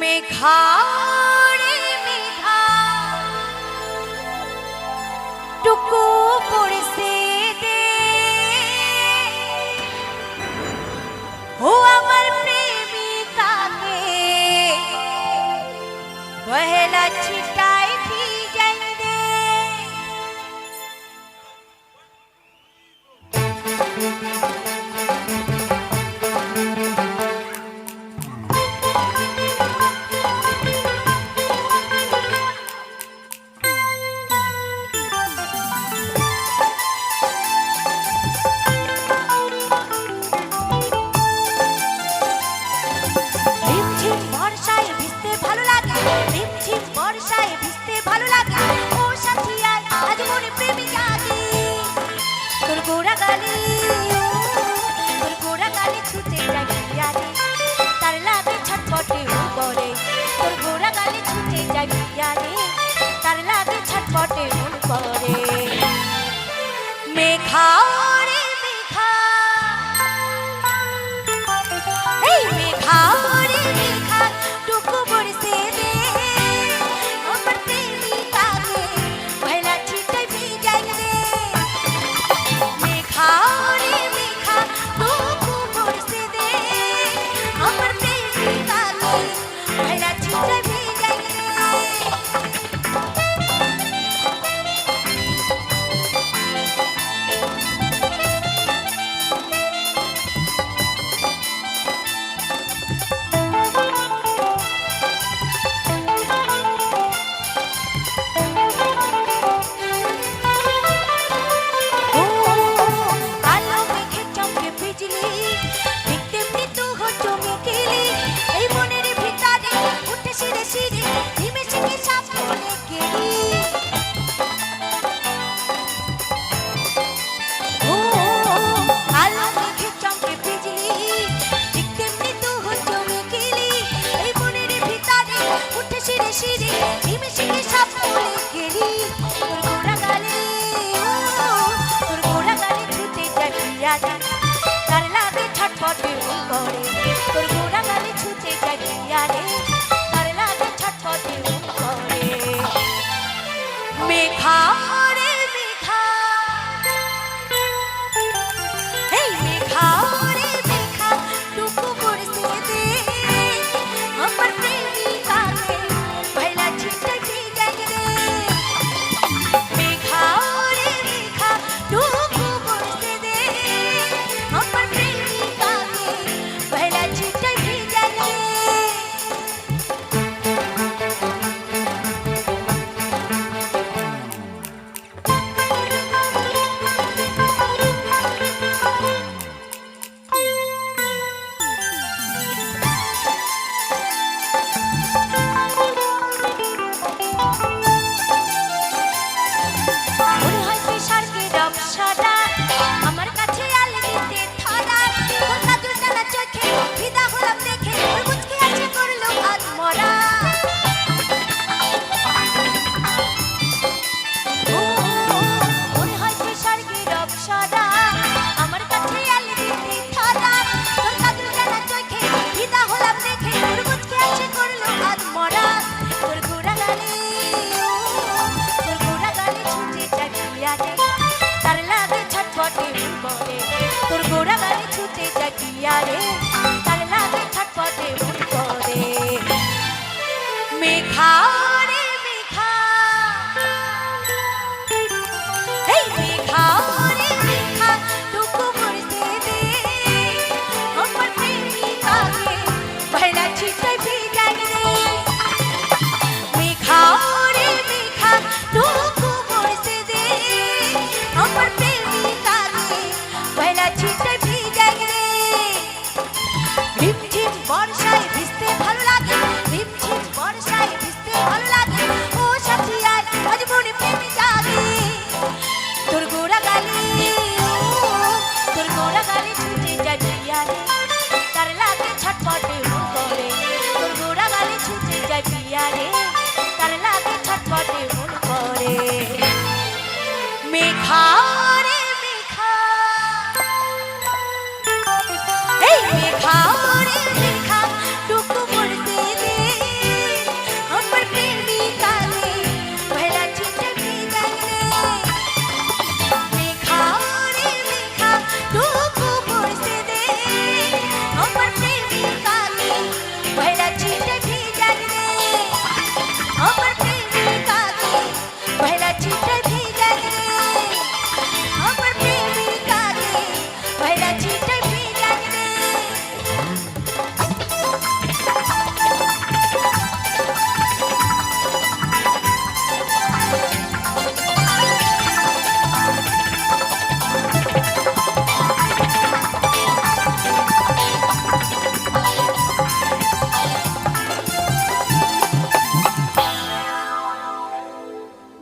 মেঘারে মেঘা টুকু পড়েছে দে ও আমার প্রেমিকাকে বহেলা ছিটাই ভিজাই দে Thank you. পরে ছটফট করে তোর গোড়া গালে ছুটে গেলি আরে আর লাগে ছটফট রে তার লাগে থাকতে মেঘা